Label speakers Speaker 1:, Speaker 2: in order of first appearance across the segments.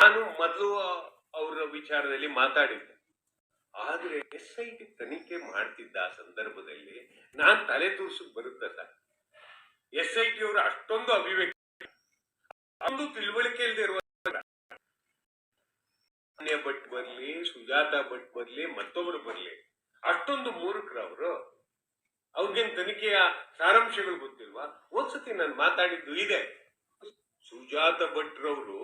Speaker 1: ನಾನು ಮೊದಲು ಅವರ ವಿಚಾರದಲ್ಲಿ ಮಾತಾಡಿದ್ದೆ. ಆದ್ರೆ ಎಸ್ ಐ ಟಿ ತನಿಖೆ ಮಾಡ್ತಿದ್ದ ಆ ಸಂದರ್ಭದಲ್ಲಿ ನಾನ್ ತಲೆ ತೂರ್ಸಕ್ ಬರುತ್ತೆ ಎಸ್ ಐ ಟಿ ಅವರು ಅಷ್ಟೊಂದು ಅಭಿವ್ಯಕ್ತಿ ಅಂದು ತಿಳುವಳಿಕೆ ಇಲ್ಲದೆ ಇರುವ ಭಟ್ ಬರ್ಲಿ, ಸುಜಾತ ಭಟ್ ಬರ್ಲಿ, ಮತ್ತೊಬ್ರು ಬರ್ಲಿ, ಅಷ್ಟೊಂದು ಮೂರ್ಖರು ಅವರು. ಅವ್ರಿಗೇನ್ ತನಿಖೆಯ ಸಾರಾಂಶಗಳು ಗೊತ್ತಿಲ್ವಾ? ಒಂದ್ಸತಿ ನಾನು ಮಾತಾಡಿದ್ದು ಇದೆ. ಸುಜಾತ ಭಟ್ರವರು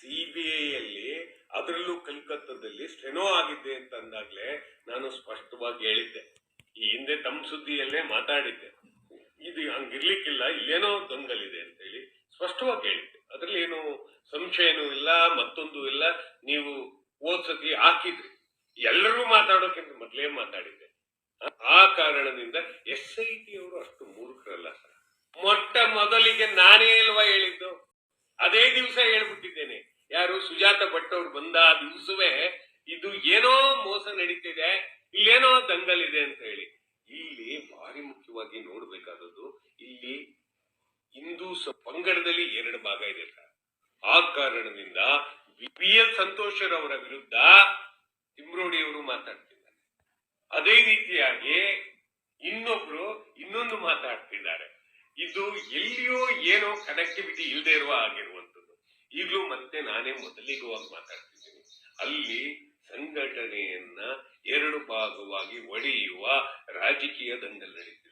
Speaker 1: ಸಿಬಿಐಯಲ್ಲಿ ಅದರಲ್ಲೂ ಕಲ್ಕತ್ತಾದಲ್ಲಿ ಸ್ಟೆನೋ ಆಗಿದ್ದೆ ಅಂತ ಅಂದಾಗ್ಲೇ ನಾನು ಸ್ಪಷ್ಟವಾಗಿ ಹೇಳಿದ್ದೆ. ಈ ಹಿಂದೆ ತಮ್ಮ ಸುದ್ದಿಯಲ್ಲೇ ಮಾತಾಡಿದ್ದೆ. ಇದು ಹಂಗಿರ್ಲಿಕ್ಕಿಲ್ಲ, ಇಲ್ಲೇನೋ ದೊಂಗಲಿದೆ ಅಂತ ಹೇಳಿ ಸ್ಪಷ್ಟವಾಗಿ ಹೇಳಿದ್ದೆ. ಅದ್ರಲ್ಲಿ ಏನು ಸಂಶಯನೂ ಇಲ್ಲ, ಮತ್ತೊಂದು ಇಲ್ಲ. ನೀವು ಓದ್ಸತಿ ಹಾಕಿದ್ರಿ. ಎಲ್ಲರೂ ಮಾತಾಡೋಕ್ಕಿಂತ ಮೊದಲೇ ಮಾತಾಡಿದ್ದೆ. ಆ- ಆ ಕಾರಣದಿಂದ ಎಸ್ ಐ ಟಿ ಅವರು ಅಷ್ಟು ಮೂರ್ಖರಲ್ಲ ಸರ್. ಮೊಟ್ಟ ಮೊದಲಿಗೆ ನಾನೇ ಅಲ್ವಾ ಹೇಳಿದ್ದು? ಅದೇ ದಿವಸ ಹೇಳ್ಬಿಟ್ಟಿದ್ದೇನೆ. ಯಾರು ಸುಜಾತ ಭಟ್ ಅವ್ರು ಬಂದ ದಿವಸವೇ ಇದು ಏನೋ ಮೋಸ ನಡೀತಿದೆ, ಇಲ್ಲೇನೋ ದಂಗಲಿದೆ ಅಂತ ಹೇಳಿ. ಇಲ್ಲಿ ಭಾರಿ ಮುಖ್ಯವಾಗಿ ನೋಡ್ಬೇಕಾದದ್ದು, ಇಲ್ಲಿ ಹಿಂದೂ ಪಂಗಡದಲ್ಲಿ ಎರಡು ಭಾಗ ಇದೆ ಸರ್. ಆ ಕಾರಣದಿಂದ ಬಿ ಎಲ್ ಸಂತೋಷರವರ ವಿರುದ್ಧ ತಿಮ್ರೋಡಿಯವರು ಮಾತಾಡ್ತಿದ್ದಾರೆ. ಅದೇ ರೀತಿಯಾಗಿ ಇನ್ನೊಬ್ರು ಇನ್ನೊಂದು ಮಾತಾಡ್ತಿದ್ದಾರೆ. ಇದು ಎಲ್ಲಿಯೋ ಏನೋ ಕನೆಕ್ಟಿವಿಟಿ ಇಲ್ಲದೆ ಇರುವ ಆಗಿರುವಂತದ್ದು ಈಗಲೂ ಮತ್ತೆ ನಾನೇ ಮೊದಲಿಗವಾಗಿ ಮಾತಾಡ್ತಿದ್ದೀನಿ. ಅಲ್ಲಿ ಸಂಘಟನೆಯನ್ನ ಎರಡು ಭಾಗವಾಗಿ ಒಡೆಯುವ ರಾಜಕೀಯ ದಂಗಲ್ ನಡೀತಿದೆ.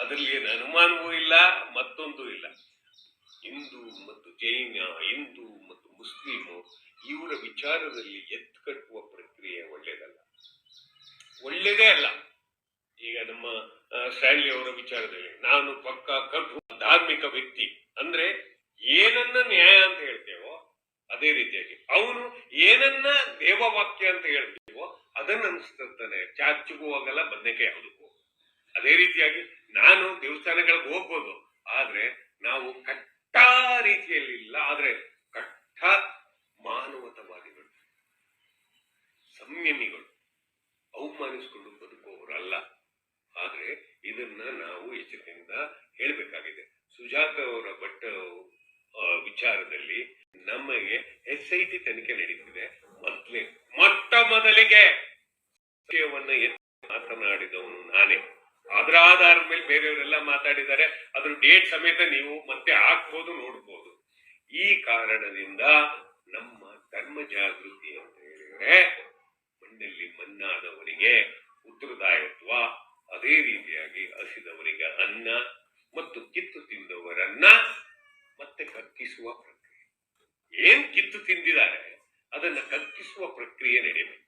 Speaker 1: ಅದರಲ್ಲಿ ಏನು ಅನುಮಾನವೂ ಇಲ್ಲ, ಮತ್ತೊಂದು ಇಲ್ಲ. ಹಿಂದೂ ಮತ್ತು ಜೈನ, ಹಿಂದೂ ಮತ್ತು ಮುಸ್ಲಿಮು ಇವರ ವಿಚಾರದಲ್ಲಿ ಎತ್ತು ಕಟ್ಟುವ ಪ್ರಕ್ರಿಯೆ ಒಳ್ಳೇದಲ್ಲ ಒಳ್ಳೇದೇ ಅಲ್ಲ. ಈಗ ನಮ್ಮ ಸ್ಟ್ಯಾನ್ಲಿ ಅವರ ವಿಚಾರದಲ್ಲಿ, ನಾನು ಪಕ್ಕ ಕಟ್ಟು ಧಾರ್ಮಿಕ ವ್ಯಕ್ತಿ. ಅಂದ್ರೆ ಏನನ್ನ ನ್ಯಾಯ ಅಂತ ಹೇಳ್ತೇವೋ ಅದೇ ರೀತಿಯಾಗಿ ಅವನು ಏನನ್ನ ದೇವವಾಕ್ಯ ಅಂತ ಹೇಳ್ತೀವೋ ಅದನ್ನ ಅನಿಸ್ತಿರ್ತಾನೆ ಚಾಚುಗೂ ಹೋಗಲ್ಲ ಬಂದಕ್ಕೆ ಯಾವುದಕ್ಕೂ. ಅದೇ ರೀತಿಯಾಗಿ ನಾನು ದೇವಸ್ಥಾನಗಳಿಗೆ ಹೋಗ್ಬೋದು. ಆದ್ರೆ ನಾವು ಕಟ್ಟ ರೀತಿಯಲ್ಲಿ ಇಲ್ಲ ಆದ್ರೆ ಕಟ್ಟ ಮಾನವತವಾದಿಗಳು ಸಂಯಮಿಗಳು ಅವಮಾನಿಸಿಕೊಂಡು ಬದುಕುವವರಲ್ಲ. ಆದ್ರೆ ಇದನ್ನ ನಾವು ಎಚ್ಚರಿಕೆಯಿಂದ ಹೇಳಬೇಕಾಗಿದೆ. ಸುಜಾತ ಅವರ ಭಟ್ ಆ, ವಿಚಾರದಲ್ಲಿ ನಮಗೆ ಎಸ್ ಐ ಟಿ ತನಿಖೆ ನಡೀತಿದೆ. ಮೊದಲೇ, ಮೊಟ್ಟ ಮೊದಲಿಗೆ ಮಾತನಾಡಿದವನು ನಾನೇ. ಅದರ ಆಧಾರದ ಮೇಲೆ ಬೇರೆಯವರೆಲ್ಲ ಮಾತಾಡಿದ್ದಾರೆ. ಅದ್ರ ಡೇಟ್ ಸಮೇತ ನೀವು ಮತ್ತೆ ಹಾಕ್ಬೋದು, ನೋಡ್ಬೋದು. ಈ ಕಾರಣದಿಂದ ನಮ್ಮ ಧರ್ಮ ಜಾಗೃತಿ ಅಂತ ಹೇಳಿದ್ರೆ ಮಣ್ಣಲ್ಲಿ ಮಣ್ಣಾದವರಿಗೆ ಉತ್ತರದಾಯತ್ವ ಅದೇ ರೀತಿಯಾಗಿ ಹಸಿದವರಿಗೆ ಅನ್ನ ಮತ್ತು ಕಿತ್ತು ತಿಂದವರನ್ನ ಮತ್ತೆ ಕಕ್ಕಿಸುವ ಪ್ರಕ್ರಿಯೆ ಏನ್ ಕಿತ್ತು ತಿಂದಿದ್ದಾರೆ ಅದನ್ನ ಕಕ್ಕಿಸುವ ಪ್ರಕ್ರಿಯೆ ನಡೀಬೇಕು